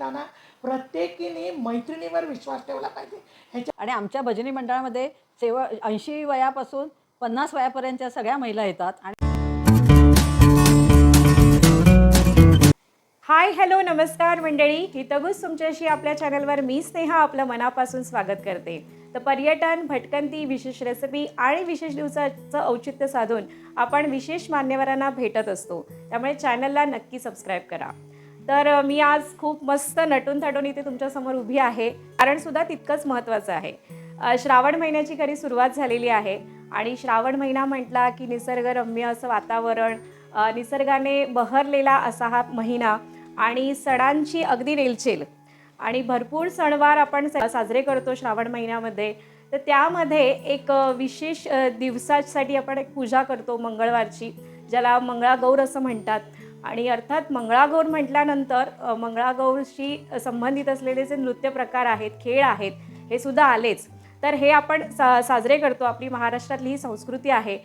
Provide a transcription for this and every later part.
खेळताना प्रत्येकीने मैत्रिणीवर विश्वास ठेवला पाहिजे. ह्याच्या आणि आमच्या भजनी मंडळामध्ये सेव ऐंशी वयापासून पन्नास वयापर्यंतच्या सगळ्या महिला येतात. आणि हाय हॅलो नमस्कार मंडळी. हितगुज तुमच्याशी आपल्या चॅनलवर मी स्नेहा आपलं मनापासून स्वागत करते. तर पर्यटन भटकंती विशेष रेसिपी आणि विशेष दिवसाचं औचित्य साधून आपण विशेष मान्यवरांना भेटत असतो. त्यामुळे चॅनलला नक्की सबस्क्राईब करा. तर मी आज खूप मस्त नटून थटून इथे तुमच्यासमोर उभी आहे. कारण सुद्धा तितकंच महत्त्वाचं आहे. श्रावण महिन्याची खरी सुरुवात झालेली आहे. आणि श्रावण महिना म्हटला की निसर्गरम्य असं वातावरण निसर्गाने बहरलेला असा हा महिना आणि सणांची अगदी रेलचेल. आणि भरपूर सणवार आपण साजरे करतो श्रावण महिन्यामध्ये. तर त्यामध्ये एक विशेष दिवसासाठी आपण एक पूजा करतो मंगळवारची ज्याला मंगळागौर असं म्हणतात. आणि अर्थात मंगळागौर म्हटल्यानंतर मंगळागौरशी संबंधित असलेले जे नृत्य प्रकार आहेत खेळ आहेत हे सुद्धा आलेच. तर हे आपण सा साजरे करतो. आपली महाराष्ट्रातली ही संस्कृती आहे.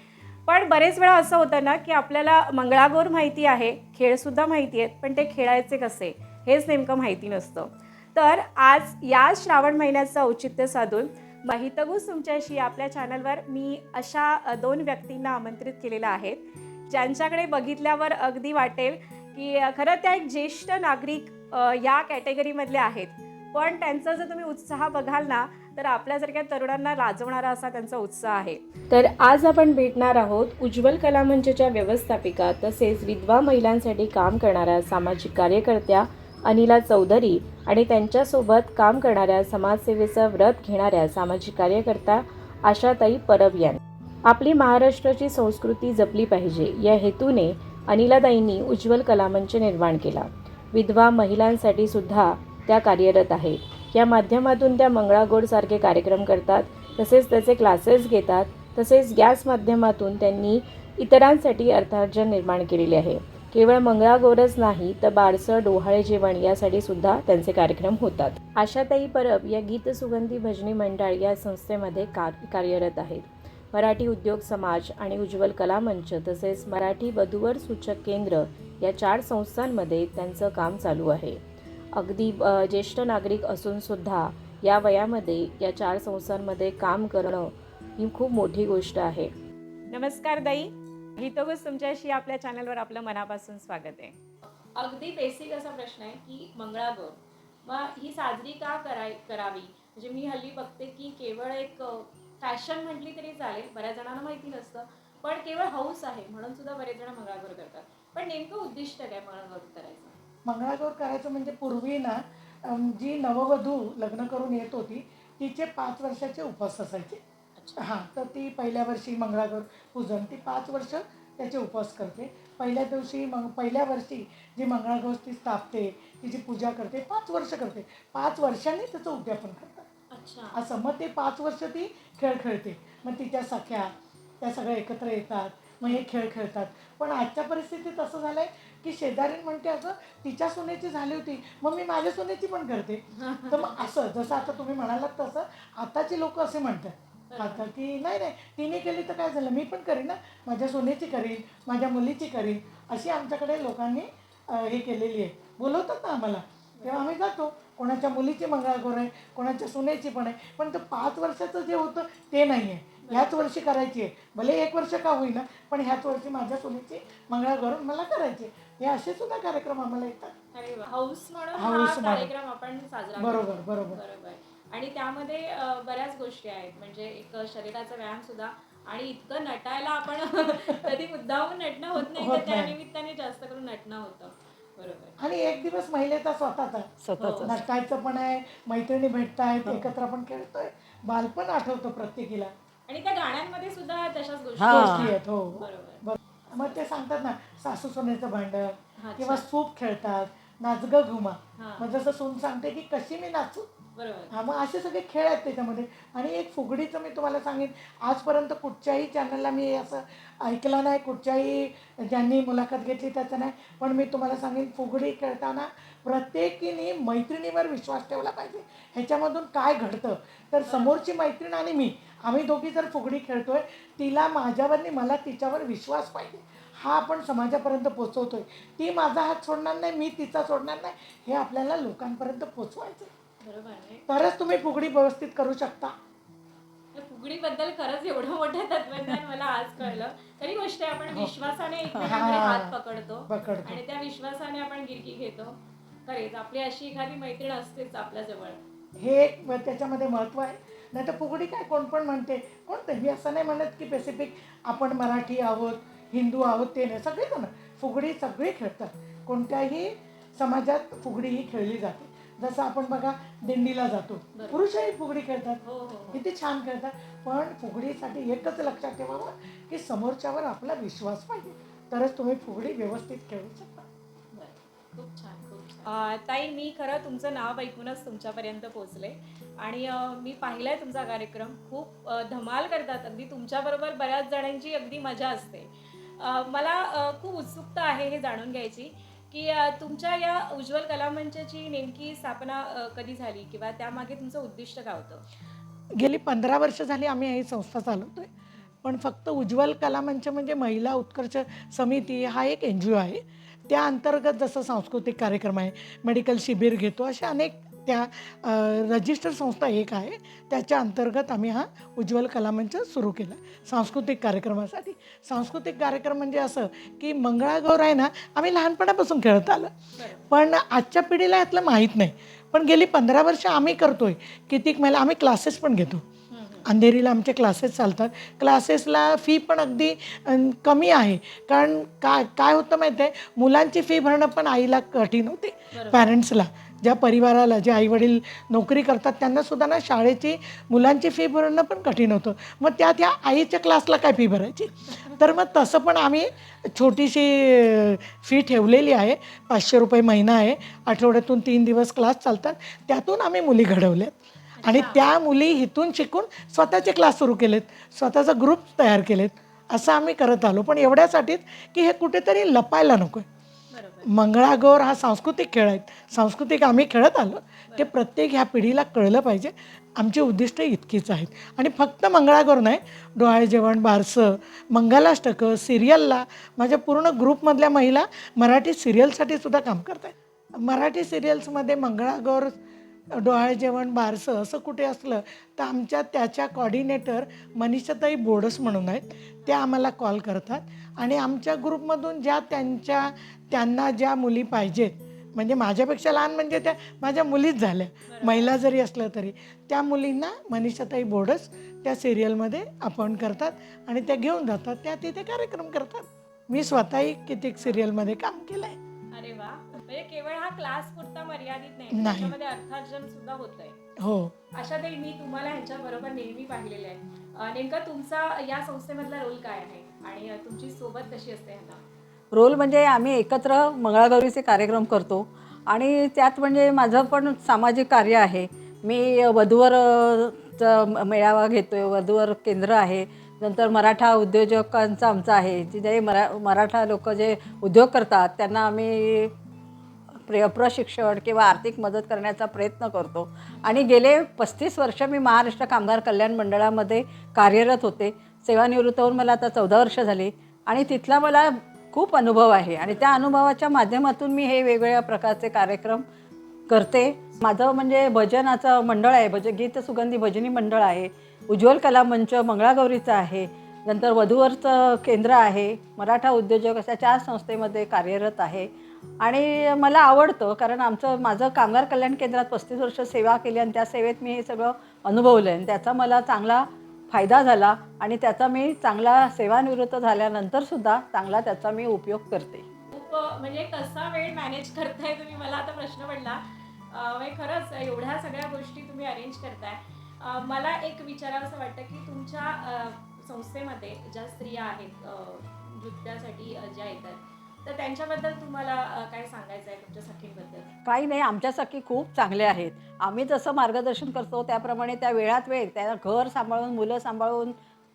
पण बरेच वेळा असं होतं ना की आपल्याला मंगळागौर माहिती आहे खेळसुद्धा माहिती आहेत पण ते खेळायचे कसे? हेच नेमकं माहिती नसतं. तर आज या श्रावण महिन्याचं औचित्य साधून माहितगूच तुमच्याशी आपल्या चॅनलवर मी अशा दोन व्यक्तींना आमंत्रित केलेलं आहे. ज्यांच्याकडे बघितल्यावर अगदी वाटेल की खरं त्या एक ज्येष्ठ नागरिक या कॅटेगरीमधले आहेत. पण त्यांचा जर तुम्ही उत्साह बघाल ना तर आपल्यासारख्या तरुणांना लाजवणारा असा त्यांचा उत्साह आहे. तर आज आपण भेटणार आहोत उज्ज्वल कला मंचच्या व्यवस्थापिका तसेच विधवा महिलांसाठी काम करणाऱ्या सामाजिक कार्यकर्त्या अनिला चौधरी आणि त्यांच्यासोबत काम करणाऱ्या समाजसेवेचं व्रत घेणाऱ्या सामाजिक कार्यकर्त्या आशाताई परब यांनी. आपली महाराष्ट्राची संस्कृती जपली पाहिजे. या हेतूने अनिलाताईंनी उज्ज्वल कलामंच निर्माण केला. विधवा महिलांसाठी सुद्धा त्या कार्यरत आहेत या माध्यमातून त्या मंगळागौरसारखे कार्यक्रम करतात. तसेच त्याचे क्लासेस घेतात. तसेच गॅस माध्यमातून त्यांनी इतरांसाठी अर्थार्जन निर्माण केलेले आहे. केवळ मंगळागौरच नाही तर बारसं डोहाळे जेवण यासाठी सुद्धा त्यांचे कार्यक्रम होतात. आशाताई परब या गीतसुगंधी भजनी मंडळ या संस्थेमध्ये कार कार्यरत आहेत. मराठी उद्योग समाज आणि उज्ज्वल कला मंच तसेच मराठी वधूवर सूचक केंद्र या चार संस्थांमध्ये त्यांचं काम चालू आहे. अगदी ज्येष्ठ नागरिक असून सुद्धा या वयामध्ये या चार संस्थांमध्ये काम करणं ही खूप मोठी गोष्ट आहे. नमस्कार दाई हितोगच तुमच्याशी आपल्या चॅनलवर आपलं मनापासून स्वागत आहे. अगदी बेसिक असा प्रश्न आहे की मंगळागौर मग ही साजरी का कराय करावी? म्हणजे मी हल्ली बघते की केवळ एक फॅशन म्हटली तरी चालेल बऱ्याच जणांना माहिती नसतं पण केवळ हौस आहे म्हणून सुद्धा बरेच जण मंगळागौर करतात. पण नेमकं उद्दिष्ट काय मंगळागौर करायचं? मंगळागौर करायचं म्हणजे पूर्वी ना जी नववधू लग्न करून येत होती तिचे पाच वर्षाचे उपवास असायचे. हां तर ती पहिल्या वर्षी मंगळागौर पूजन ती पाच वर्ष त्याचे उपवास करते. पहिल्या दिवशी मग पहिल्या वर्षी जी मंगळागौर ती स्थापते तिची पूजा करते पाच वर्ष करते. पाच वर्षांनी त्याचं उद्यापन करतात. असं. मग ते पाच वर्ष ती खेळ खेळते. मग तिच्या सख्या त्या सगळ्या एकत्र येतात. मग हे खेळ खेळतात. पण आजच्या परिस्थितीत असं झालं आहे की शेजारी म्हणते असं तिच्या सोन्याची झाली होती. मग मी माझ्या सोन्याची पण करते. तर मग असं जसं आता तुम्ही म्हणालात तसं आताची लोक असे म्हणतात. आता की नाही नाही तिने केली तर काय झालं? मी पण करीन ना. माझ्या सोन्याची करीन माझ्या मुलीची करीन. अशी आमच्याकडे लोकांनी हे केलेली आहे. बोलवतात ना आम्हाला. तेव्हा आम्ही जातो. कोणाच्या मुलीची मंगळागौर आहे कोणाच्या सोन्याची पण आहे पण ते पाच वर्षाचं जे होतं ते नाही आहे ह्याच वर्षी करायची आहे भले एक वर्ष का होईना पण ह्याच वर्षी माझ्या सोन्याची मंगळागौर मला करायची आहे. हे असे सुद्धा कार्यक्रम आम्हाला येतात अरे. हौस म्हणून. कार्यक्रम आपण साजरा करतो. बरोबर बरोबर बरोबर आणि त्यामध्ये अ, बऱ्याच गोष्टी आहेत म्हणजे एक शरीराचा व्यायाम सुद्धा आणि इतकं नटायला आपण कधी मुद्दामून नटणं होत नाही होत तर त्या नाही. निमित्ताने जास्त करून नटणं होतं आणि एक दिवस महिलेचा स्वतःचा स्वतःच नटायचं पण आहे मैत्रिणी भेटतायत एकत्र आपण खेळतोय. बालपण आठवतं प्रत्येकीला. आणि त्या गाण्यांमध्ये सुद्धा तशाच गोष्टी हा. आहेत. गोष्टी आहेत हो. मग ते सांगतात ना सासू सोन्याचं भांडण. किंवा सूप खेळतात नाचग घुमा. हा. मग जसं सून सांगते की कशी मी नाचू हा मग असे सगळे खेळ आहेत त्याच्यामध्ये. आणि एक फुगडीचं मी तुम्हाला सांगेन आजपर्यंत कुठच्याही चॅनलला मी असं ऐकलं नाही कुठच्याही ज्यांनी मुलाखत घेतली त्याचं नाही. पण मी तुम्हाला सांगेन फुगडी खेळताना प्रत्येकीने मैत्रिणीवर विश्वास ठेवला पाहिजे. ह्याच्यामधून काय घडतं? तर समोरची मैत्रीण आणि मी आम्ही दोघी जर फुगडी खेळतोय तिला माझ्यावर आणि मला तिच्यावर विश्वास पाहिजे. हा आपण समाजापर्यंत पोचवतोय. ती माझा हात सोडणार नाही मी तिचा सोडणार नाही हे आपल्याला लोकांपर्यंत पोचवायचं बरोबर आहे. तरच तुम्ही फुगडी व्यवस्थित करू शकता. या फुगडीबद्दल खरंच एवढं मोठं तत्वज्ञान मला आज कळलं. तरी गोष्ट आहे आपण विश्वासाने एकमेकांकडे हा. हात पकडतो. आणि त्या विश्वासाने आपण गिरकी घेतो. खरेच आपली अशी एखादी मैत्रीण असतेच आपल्या जवळ हे एक त्याच्यामध्ये महत्त्व आहे. नाही तर फुगडी काय कोण पण म्हणते. कोणते मी असं नाही म्हणत की स्पेसिफिक आपण मराठी आहोत हिंदू आहोत ते नाही. सगळेजण फुगडी सगळे खेळतात. कोणत्याही समाजात फुगडी ही खेळली जाते. जसं आपण बघा दिंडीला जातो. पुरुषही फुगडी खेळतात. हो हो हो. किती छान खेळतात. पण फुगडीसाठी एकच लक्षात ठेवावं की समोरच्यावर आपला विश्वास पाहिजे. तरच तुम्ही फुगडी व्यवस्थित खेळू शकता. खूप छान खूप छान. अं, ताई मी खरं तुमचं नाव ऐकूनच तुमच्यापर्यंत पोहोचले. आणि मी पाहिलाय तुमचा कार्यक्रम. खूप धमाल करतात. अगदी तुमच्याबरोबर बऱ्याच जणांची अगदी मजा असते. मला खूप उत्सुकता आहे हे जाणून घ्यायची. की तुमच्या या उज्ज्वल कलामंचाची नेमकी स्थापना कधी झाली? किंवा त्यामागे तुमचं उद्दिष्ट काय होतं? गेली पंधरा वर्ष झाली आम्ही ही संस्था चालवतोय. पण फक्त उज्ज्वल कलामंच म्हणजे महिला उत्कर्ष समिती हा एक एन जी ओ आहे. त्या अंतर्गत जसं सांस्कृतिक कार्यक्रम आहे मेडिकल शिबिर घेतो अशा अनेक त्या रजिस्टर संस्था एक आहे. त्याच्या अंतर्गत आम्ही हा उज्ज्वल कलामंच सुरू केला. सांस्कृतिक कार्यक्रमासाठी. सांस्कृतिक कार्यक्रम म्हणजे असं की मंगळागौर आहे ना आम्ही लहानपणापासून खेळत आलं. पण आजच्या पिढीला यातलं माहीत नाही. पण गेली पंधरा वर्ष आम्ही करतोय. कितीक महिला आम्ही क्लासेस पण घेतो. अंधेरीला आमचे क्लासेस चालतात. क्लासेसला फी पण अगदी कमी आहे. कारण काय काय होतं माहिती आहे मुलांची फी भरणं पण आईला कठीण होते. पॅरेंट्सला ज्या परिवाराला जे आईवडील नोकरी करतात त्यांना सुद्धा ना शाळेची मुलांची फी भरणं पण कठीण होतं. मग त्या त्या आईच्या क्लासला काय फी भरायची? तर मग तसं पण आम्ही छोटीशी फी ठेवलेली आहे. पाचशे रुपये महिना आहे. आठवड्यातून तीन दिवस क्लास चालतात. त्यातून आम्ही मुली घडवल्यात. आणि त्या मुली इथून शिकून स्वतःचे क्लास सुरू केलेत. स्वतःचा ग्रुप तयार केलेत. असं आम्ही करत आलो. पण एवढ्यासाठीच की हे कुठेतरी लपायला नको बरोबर मंगळागौर हा सांस्कृतिक खेळ आहेत सांस्कृतिक आम्ही खेळत आलो. ते प्रत्येक ह्या पिढीला कळलं पाहिजे. आमची उद्दिष्ट इतकीच आहेत. आणि फक्त मंगळागौर नाही डोहाळे जेवण बारसं मंगलाष्टकं सिरियलला माझ्या पूर्ण ग्रुपमधल्या महिला मराठी सिरियलसाठी सुद्धा काम करत आहेत मराठी सिरियल्समध्ये मंगळागौर डोहाळे जेवण बारसं असं कुठे असलं तर आमच्या त्याच्या कॉर्डिनेटर मनीषाताई बोडस म्हणून आहेत. त्या आम्हाला कॉल करतात. आणि आमच्या ग्रुपमधून ज्या त्यांच्या त्यांना ज्या मुली पाहिजेत म्हणजे माझ्यापेक्षा लहान म्हणजे त्या माझ्या मुलीच झाल्या. महिला जरी असलं तरी. त्या मुलींना मनीषाताई बोडस त्या सिरियलमध्ये अपॉइंट करतात आणि त्या घेऊन जातात. त्या तिथे कार्यक्रम करतात. मी स्वतःही कित्येक सिरियलमध्ये काम केलं आहे अरे वा. म्हणजे केवळ हा क्लास पुरता मर्यादित नाही नाही. त्याच्यामध्ये अर्थार्जन सुद्धा होतंय. हो. अशा ताई मी तुम्हाला ह्यांच्या बरोबर नेहमी पाहिलेले आहे. अं, नेमका तुमचा या संस्थेमधला रोल काय आहे? आणि अं, तुमची सोबत कशी असते ह्यांना? रोल म्हणजे आम्ही एकत्र मंगळागौरीचे कार्यक्रम करतो. आणि त्यात म्हणजे माझं पण सामाजिक कार्य आहे. मी वधूवर अ, चा मेळावा घेतो आहे वधूवर केंद्र आहे. नंतर मराठा उद्योजकांचा आमचा आहे जे जे मरा मराठा लोक जे उद्योग करतात त्यांना आम्ही प्र प्रशिक्षण किंवा आर्थिक मदत करण्याचा प्रयत्न करतो. आणि गेले पस्तीस वर्ष मी महाराष्ट्र कामगार कल्याण मंडळामध्ये कार्यरत होते. सेवानिवृत्त होऊन मला आता चौदा वर्ष झाली आणि तिथला मला खूप अनुभव आहे आणि त्या अनुभवाच्या माध्यमातून मी हे वेगवेगळ्या प्रकारचे कार्यक्रम करते. माझं म्हणजे भजनाचं मंडळ आहे भज गीत सुगंधी भजनी मंडळ आहे. उज्ज्वल कला मंच मंगळागौरीचं आहे नंतर वधूवरचं केंद्र आहे मराठा उद्योजक अशा चार संस्थेमध्ये कार्यरत आहे. आणि मला आवडतं कारण आमचं माझं कामगार कल्याण केंद्रात पस्तीस वर्ष सेवा केली आणि त्या सेवेत मी हे सगळं अनुभवलं आहे. आणि त्याचा मला चांगला फायदा झाला आणि त्याचा मी चांगला सेवानिवृत्त झाल्यानंतरसुद्धा चांगला त्याचा मी उपयोग करते. खूप म्हणजे कसा वेळ मॅनेज करताय तुम्ही? मला आता प्रश्न पडला. म्हणजे खरंच एवढ्या सगळ्या गोष्टी तुम्ही अरेंज करताय. मला एक विचारावं असं वाटतं की तुमच्या संस्थेमध्ये ज्या स्त्रिया आहेत नृत्यासाठी ज्या येतात तर त्यांच्याबद्दल तुम्हाला काय सांगायचं आहे तुमच्या सखींबद्दल काही नाही आमच्यासाठी खूप चांगले आहेत. आम्ही जसं मार्गदर्शन करतो त्याप्रमाणे त्या वेळात वेळ त्या घर सांभाळून मुलं सांभाळून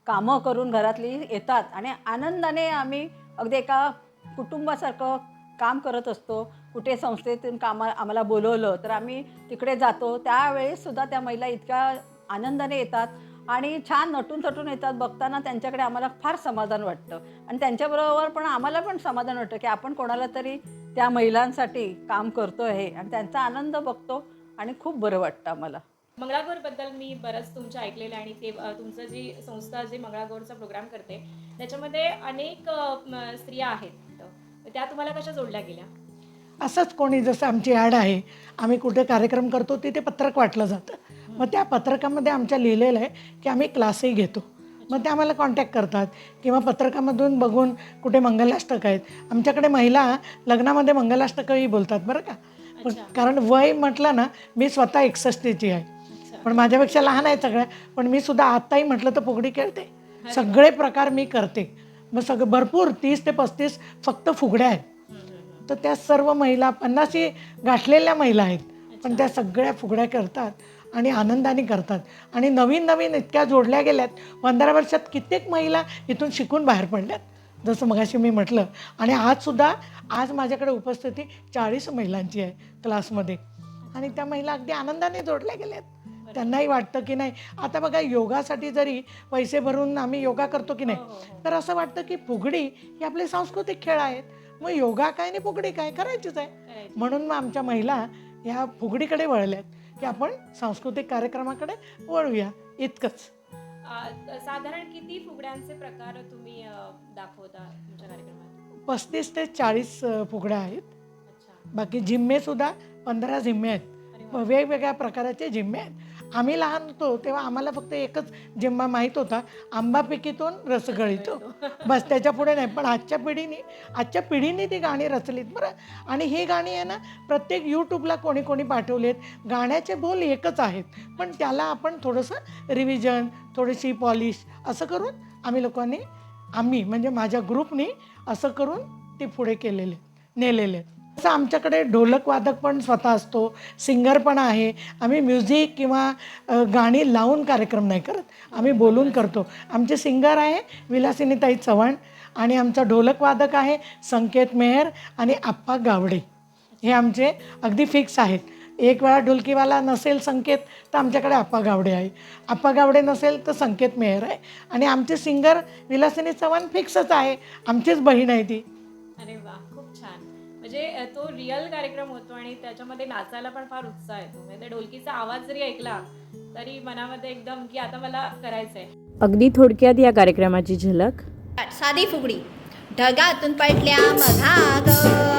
कामं करून घरातली येतात आणि आनंदाने आम्ही अगदी एका कुटुंबासारखं काम करत असतो. कुठे संस्थेतून कामा आम्हाला बोलवलं तर आम्ही तिकडे जातो. त्यावेळेस सुद्धा त्या महिला इतक्या आनंदाने येतात आणि छान नटून थटून येतात बघताना त्यांच्याकडे आम्हाला फार समाधान वाटतं. आणि त्यांच्याबरोबर पण आम्हाला पण समाधान वाटतं की आपण कोणाला तरी त्या महिलांसाठी काम करतो आहे आणि त्यांचा आनंद बघतो आणि खूप बरं वाटतं आम्हाला. मंगळागौरबद्दल मी बरंच तुमच्या ऐकलेलं आहे आणि ते तुमचं जी संस्था जे मंगळागौरचा प्रोग्राम करते त्याच्यामध्ये अनेक स्त्रिया आहेत. त्या तुम्हाला कशा जोडल्या गेल्या? असंच कोणी जसं आमची ॲड आहे आम्ही कुठे कार्यक्रम करतो तिथे पत्रक वाटलं जातं. मग त्या पत्रकामध्ये आमच्या लिहिलेलं आहे की आम्ही क्लासही घेतो. मग ते आम्हाला कॉन्टॅक्ट करतात किंवा पत्रकामधून बघून कुठे मंगलाष्टक आहेत. आमच्याकडे महिला लग्नामध्ये मंगलाष्टकही बोलतात बरं का. पण कारण वय म्हटलं ना मी स्वतः एकसष्टीची आहे. पण माझ्यापेक्षा लहान आहे सगळ्या पण मी सुद्धा आत्ताही म्हटलं तर फुगडी खेळते. सगळे प्रकार मी करते. मग सगळं भरपूर तीस ते पस्तीस फक्त फुगड्या आहेत. तर त्या सर्व महिला पन्नाशी गाठलेल्या महिला आहेत. पण त्या सगळ्या फुगड्या करतात. आणि आनंदाने करतात. आणि नवीन नवीन इतक्या जोडल्या गेल्यात. पंधरा वर्षात कित्येक महिला इथून शिकून बाहेर पडल्यात. जसं मगाशी मी म्हटलं. आणि आजसुद्धा आज माझ्याकडे उपस्थिती चाळीस महिलांची आहे क्लासमध्ये. आणि त्या महिला अगदी आनंदाने जोडल्या गेल्यात. त्यांनाही वाटतं की नाही. आता बघा योगासाठी जरी पैसे भरून आम्ही योगा करतो की नाही तर असं वाटतं की फुगडी ही आपले सांस्कृतिक खेळ आहेत. मग योगा काय आणि फुगडी काय करायचीच आहे? म्हणून मग आमच्या महिला ह्या फुगडीकडे वळल्यात. की आपण सांस्कृतिक कार्यक्रमाकडे वळूया. इतकंच. साधारण किती फुगड्यांचे प्रकार तुम्ही दाखवता तुमच्या कार्यक्रमात? पस्तीस ते चाळीस फुगड्या आहेत. बाकी जिम्मेसुद्धा पंधरा जिम्मे आहेत. वेगवेगळ्या प्रकाराचे जिम्मे आहेत. आम्ही लहान होतो तेव्हा आम्हाला फक्त एकच जिम्मा माहीत होता आंबा पिकीतून रसगळीतो बस त्याच्या पुढे नाही पण आजच्या पिढीने आजच्या पिढीने ती गाणी रचलीत बरं. आणि ही गाणी आहे ना प्रत्येक यूट्यूबला कोणी कोणी पाठवलेत. गाण्याचे बोल एकच आहेत पण त्याला आपण थोडंसं रिव्हिजन थोडीशी पॉलिश असं करून आम्ही लोकांनी आम्ही म्हणजे माझ्या ग्रुपनी असं करून ते पुढे केलेले नेलेले. आहेत. तसं आमच्याकडे ढोलक वादक पण स्वतः असतो सिंगर पण आहे. आम्ही म्युझिक किंवा अ, गाणी लावून कार्यक्रम नाही करत. आम्ही बोलून करतो. आमचे सिंगर आहे विलासिनीताई चव्हाण आणि आमचा ढोलक वादक आहे संकेत मेहर आणि आप्पा गावडे. हे आमचे अगदी फिक्स आहेत. एक वेळा ढोलकीवाला नसेल संकेत तर आमच्याकडे आप्पा गावडे आहे. आप्पा गावडे नसेल तर संकेत मेहर आहे. आणि आमचे सिंगर विलासिनी चव्हाण फिक्सच आहे. आमचीच बहीण आहे ती. अरे वा. म्हणजे तो रिअल कार्यक्रम होतो आणि त्याच्यामध्ये नाचायला पण फार उत्साह येतो म्हणजे त्या ढोलकीचा आवाज जरी ऐकला तरी मनामध्ये एकदम की आता मला करायचंय. अगदी थोडक्यात या कार्यक्रमाची झलक. साधी फुगडी. ढगातून पडल्या मघाग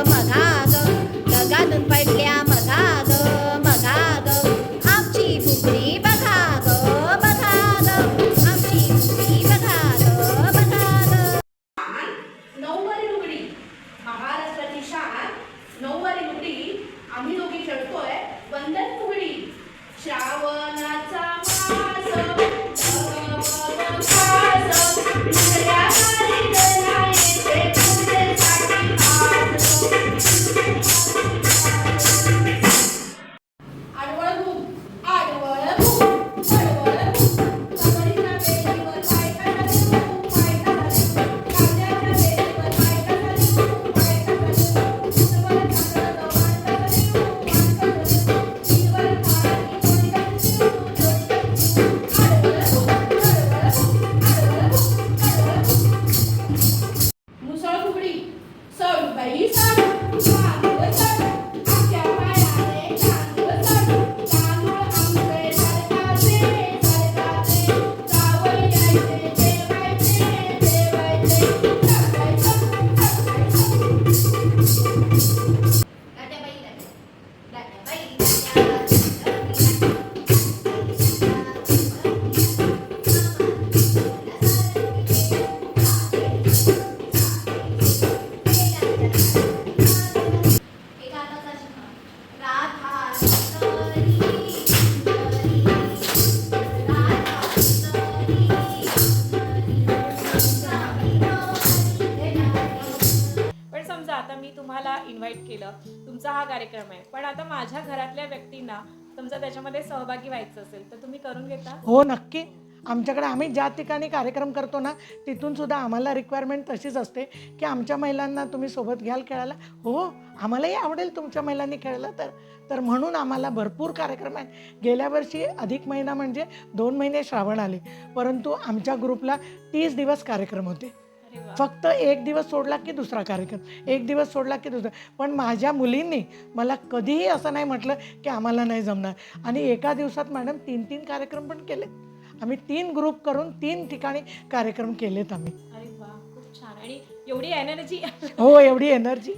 व्हायचं असेल तर तुम्ही करून घेता? हो नक्की. आमच्याकडे आम्ही ज्या ठिकाणी कार्यक्रम करतो ना तिथून सुद्धा आम्हाला रिक्वायरमेंट तशीच असते की आमच्या महिलांना तुम्ही सोबत घ्याल खेळायला. हो आम्हालाही आवडेल तुमच्या महिलांनी खेळलं तर तर म्हणून आम्हाला भरपूर कार्यक्रम आहेत. गेल्या वर्षी अधिक महिना म्हणजे दोन महिने श्रावण आले परंतु आमच्या ग्रुपला तीस दिवस कार्यक्रम होते. फक्त एक दिवस सोडला की दुसरा कार्यक्रम एक दिवस सोडला की दुसरा. पण माझ्या मुलींनी मला कधीही असं नाही म्हटलं की आम्हाला नाही जमणार. आणि एका दिवसात मॅडम तीन तीन कार्यक्रम पण केलेत आम्ही तीन ग्रुप करून तीन ठिकाणी कार्यक्रम केलेत आम्ही. अरे वा खूप छान. आणि एवढी एनर्जी हो एवढी एनर्जी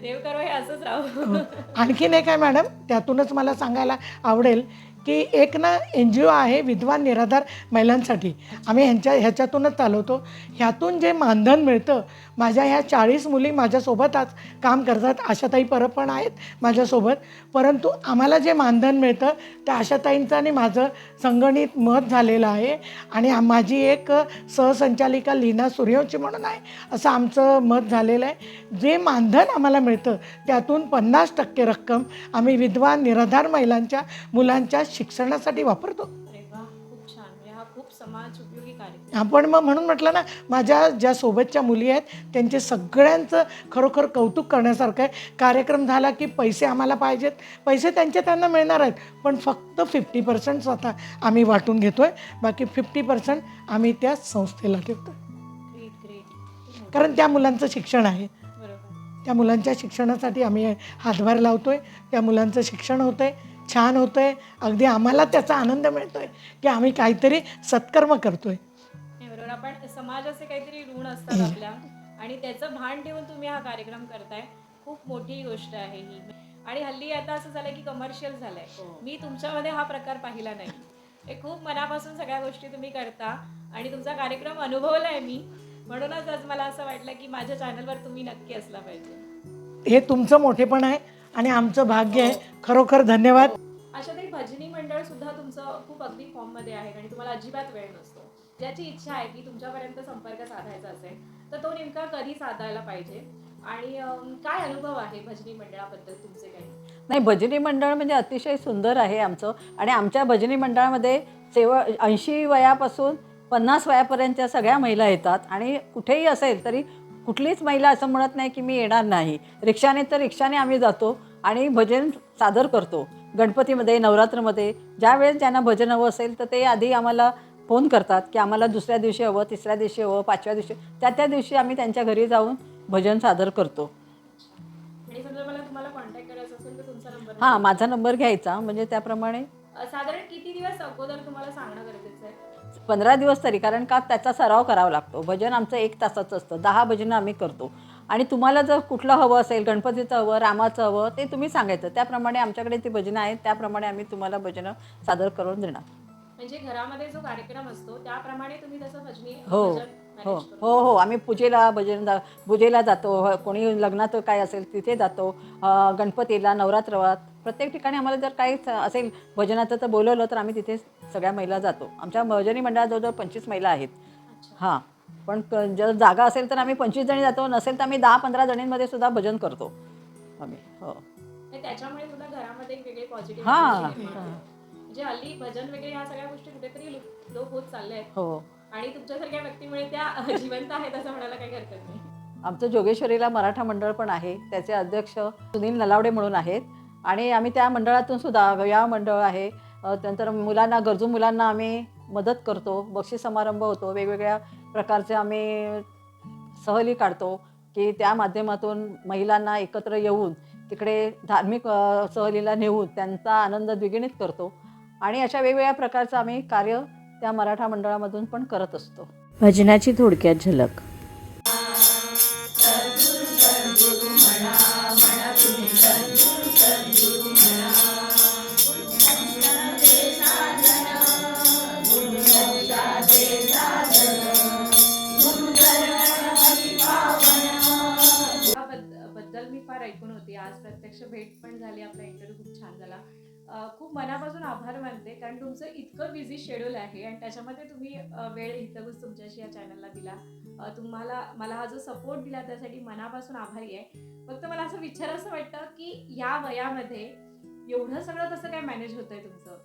देव करो हे असंच राहू. आणखीन एक आहे मॅडम त्यातूनच मला सांगायला आवडेल की एक ना एन जी ओ आहे विधवा निराधार महिलांसाठी. आम्ही ह्यांच्या ह्याच्यातूनच चालवतो. ह्यातून जे मानधन मिळतं माझ्या ह्या चाळीस मुली माझ्यासोबत आज काम करतात. आशाताई परब पण आहेत माझ्यासोबत. परंतु आम्हाला जे मानधन मिळतं त्या आशाताईंचं आणि माझं संगणित मत झालेलं आहे. आणि माझी एक सहसंचालिका लीना सूर्यवंशी म्हणून आहे. असं आमचं मत झालेलं आहे. जे मानधन आम्हाला मिळतं त्यातून पन्नास टक्के रक्कम आम्ही विधवा निराधार महिलांच्या मुलांच्या शिक्षणासाठी वापरतो. म्हणजे हा आपण मग म्हणून म्हटलं ना माझ्या ज्या सोबतच्या मुली आहेत त्यांचे सगळ्यांचं खरोखर कौतुक करण्यासारखं आहे. कार्यक्रम झाला की पैसे आम्हाला पाहिजेत. पैसे त्यांचे त्यांना मिळणार आहेत पण फक्त फिफ्टी पर्सेंट स्वतः आम्ही वाटून घेतो आहे बाकी फिफ्टी पर्सेंट आम्ही त्या संस्थेला ठेवतो कारण त्या मुलांचं शिक्षण आहे. त्या मुलांच्या शिक्षणासाठी आम्ही हातभार लावतो आहे त्या मुलांचं शिक्षण होतं आहे छान होतं आहे अगदी आम्हाला त्याचा आनंद मिळतो आहे की आम्ही काहीतरी सत्कर्म करतो आहे नाही, बरोबर. आपण समाजाचे काहीतरी ऋण असतात आपल्या. आणि त्याचं भान ठेवून तुम्ही हा कार्यक्रम करताय. खूप मोठी गोष्ट आहे ही. आणि हल्ली आता असं झालंय की कमर्शियल झालंय. मी तुमच्यामध्ये हा प्रकार पाहिला नाही. हे खूप मनापासून सगळ्या गोष्टी तुम्ही करता. आणि तुमचा कार्यक्रम अनुभवलाय मी. म्हणूनच आज मला असं वाटलं की माझ्या चॅनलवर तुम्ही नक्की असला पाहिजे. हे तुमचं मोठेपण आहे. आणि आमचं भाग्य आहे. खरोखर धन्यवाद. अशा तरी भजनी मंडळ सुद्धा तुमचं खूप अगदी फॉर्ममध्ये आहे आणि तुम्हाला अजिबात वेळ नसतो. ज्याची इच्छा आहे की तुमच्यापर्यंत संपर्क साधायचा असेल तर तो नेमका कधी साधायला पाहिजे? आणि काय अनुभव आहे भजनी मंडळाबद्दल तुमचे काही? नाही भजनी मंडळ म्हणजे अतिशय सुंदर आहे आमचं. आणि आमच्या भजनी मंडळामध्ये सेव ऐंशी वयापासून पन्नास वयापर्यंतच्या सगळ्या महिला येतात. आणि कुठेही असेल तरी कुठलीच महिला असं म्हणत नाही की मी येणार नाही. रिक्षाने तर रिक्षाने आम्ही जातो. आणि भजन सादर करतो. गणपतीमध्ये नवरात्रमध्ये ज्यावेळेस ज्यांना भजन हवं असेल तर ते आधी आम्हाला फोन करतात की आम्हाला दुसऱ्या दिवशी हवं तिसऱ्या दिवशी हवं पाचव्या दिवशी त्या त्या दिवशी आम्ही त्यांच्या घरी जाऊन भजन सादर करतो. हां माझा नंबर घ्यायचा म्हणजे त्याप्रमाणे. साधारण किती दिवस अगोदर तुम्हाला सांगणं गरजेचं आहे? पंधरा दिवस तरी कारण का त्याचा सराव करावा लागतो. भजन आमचं एक तासाचं असतं. दहा भजनं आम्ही करतो. आणि तुम्हाला जर कुठलं हवं असेल गणपतीचं हवं रामाचं हवं ते तुम्ही सांगायचं. त्याप्रमाणे आमच्याकडे ती भजनं आहेत त्याप्रमाणे आम्ही तुम्हाला भजनं सादर करून देणार. म्हणजे घरामध्ये जो कार्यक्रम असतो त्याप्रमाणे तुम्ही तसं भजनी हो हो हो हो. आम्ही पूजेला भजन जा पूजेला जातो. ह- कोणी लग्नात काय असेल तिथे जातो. गणपतीला नवरात्रात. प्रत्येक ठिकाणी आम्हाला जर काही असेल भजनाचं तर बोलवलं तर आम्ही तिथे सगळ्या महिला जातो. आमच्या भजनी मंडळात जवळजवळ पंचवीस महिला आहेत. हां. पण जर जागा असेल तर आम्ही पंचवीस जणी जातो नसेल तर आम्ही दहा पंधरा जणींमध्ये सुद्धा भजन करतो आम्ही. हो. आणि त्याच्यामुळे सुद्धा घरामध्ये एक वेगळे पॉझिटिव्ह हां. म्हणजे हल्ली भजन वगैरे ह्या सगळ्या गोष्टी कुठेतरी लुप- होत चालल्या आहेत हो. आणि तुमच्यासारख्या व्यक्तीमुळे त्या जिवंत आहेत असं म्हणायला काही हरकत नाही. आमचं जोगेश्वरीला मराठा मंडळ पण आहे. त्याचे अध्यक्ष सुनील नलावडे म्हणून आहेत. आणि आम्ही त्या मंडळातून सुद्धा या मंडळ आहे. त्यानंतर मुलांना गरजू मुलांना आम्ही मदत करतो बक्षीस समारंभ होतो वेगवेगळ्या प्रकारचे आम्ही सहली काढतो की त्या माध्यमातून महिलांना एकत्र येऊन तिकडे धार्मिक सहलीला नेऊन त्यांचा आनंद द्विगुणित करतो आणि अशा वेगवेगळ्या प्रकारचं आम्ही कार्य त्या मराठा मंडळामधून पण करत असतो. भजनाची थोडक्यात झलक. खूप मनापासून आभार मानते कारण तुमचं इतकं बिझी शेड्यूल आहे आणि त्याच्यामध्ये तुम्ही वेळ हितगुज तुमच्याशी या चॅनलला दिला. तुम्हाला मला हा जो सपोर्ट दिला त्यासाठी मनापासून आभारी आहे. फक्त मला असं विचार असं वाटतं की या वयामध्ये एवढं सगळं कसं काय मॅनेज होतंय तुमचं?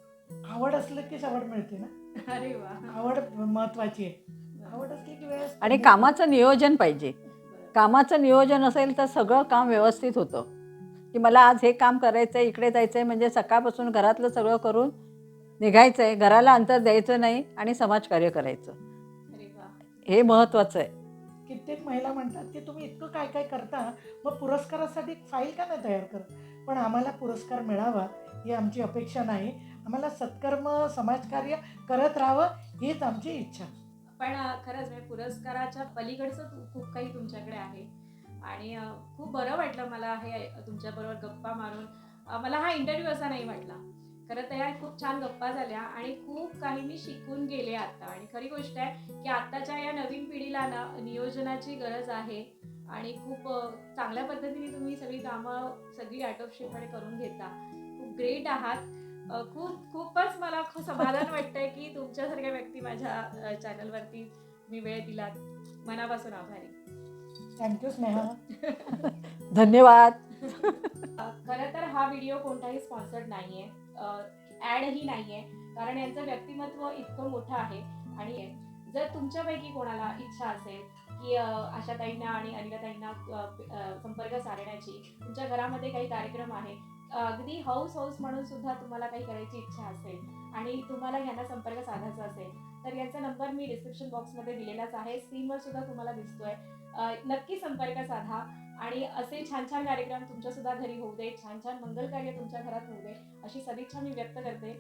आवड असलं की सवड मिळते ना. अरे वा. आवड महत्वाची आहे. आवड असली की वेळ आणि कामाचं नियोजन पाहिजे. कामाचं नियोजन असेल तर सगळं काम व्यवस्थित होतं. की मला आज हे काम करायचं आहे इकडे जायचं आहे म्हणजे सकाळपासून घरातलं सगळं करून निघायचं आहे घराला अंतर द्यायचं नाही आणि समाजकार्य करायचं. हे महत्त्वाचं आहे. कित्येक महिला म्हणतात की तुम्ही इतकं काय काय करता मग पुरस्कारासाठी फाईल का नाही तयार करत? पण आम्हाला पुरस्कार मिळावा ही आमची अपेक्षा नाही. आम्हाला सत्कर्म समाजकार्य करत राहावं हीच आमची इच्छा. पण खरंच म्हणजे पुरस्काराच्या पलीकडचं खूप काही तुमच्याकडे आहे. आणि खूप बरं वाटलं मला हे तुमच्याबरोबर गप्पा मारून. मला हा इंटरव्ह्यू असा नाही वाटला. खरं तर या खूप छान गप्पा झाल्या आणि खूप काही मी शिकून गेले आता. आणि खरी गोष्ट आहे की आत्ताच्या या नवीन पिढीला ना नियोजनाची गरज आहे. आणि खूप चांगल्या पद्धतीने तुम्ही सगळी कामं सगळी आटोपशीरपणे करून घेता. खूप ग्रेट आहात. खूप खूपच मला खूप समाधान वाटतंय की तुमच्यासारख्या व्यक्ती माझ्या चॅनलवरती मी वेळ दिलात. मनापासून आभारी. थँक्यू स्नेहा धन्यवाद. खरं तर हा व्हिडिओ कोणताही स्पॉन्सर्ड नाहीये. ॲडही नाहीये. कारण यांचं व्यक्तिमत्व इतकं मोठं आहे. आणि जर तुमच्यापैकी कोणाला इच्छा असेल की आशाताईंना आणि अनिलाताईंना संपर्क साधण्याची तुमच्या घरामध्ये काही कार्यक्रम आहे अगदी हाऊस हाऊस म्हणून सुद्धा तुम्हाला काही करायची इच्छा असेल आणि तुम्हाला यांना संपर्क साधायचा असेल तर यांचा नंबर मी डिस्क्रिप्शन बॉक्समध्ये दिलेलाच आहे. स्क्रीनवर सुद्धा तुम्हाला दिसतोय. नक्की संपर्क साधा आणि असे छान छान कार्यक्रम तुमच्या सुद्धा घरी होऊ दे छान छान मंगल कार्य तुमच्या घरात होऊ दे अशी सदिच्छा मी व्यक्त करते.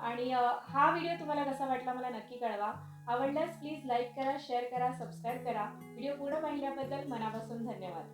आणि हा व्हिडिओ तुम्हाला कसा वाटला मला नक्की कळवा. आवडल्यास प्लीज लाईक करा शेअर करा सबस्क्राईब करा. व्हिडिओ पूर्ण पाहिल्याबद्दल मनापासून धन्यवाद.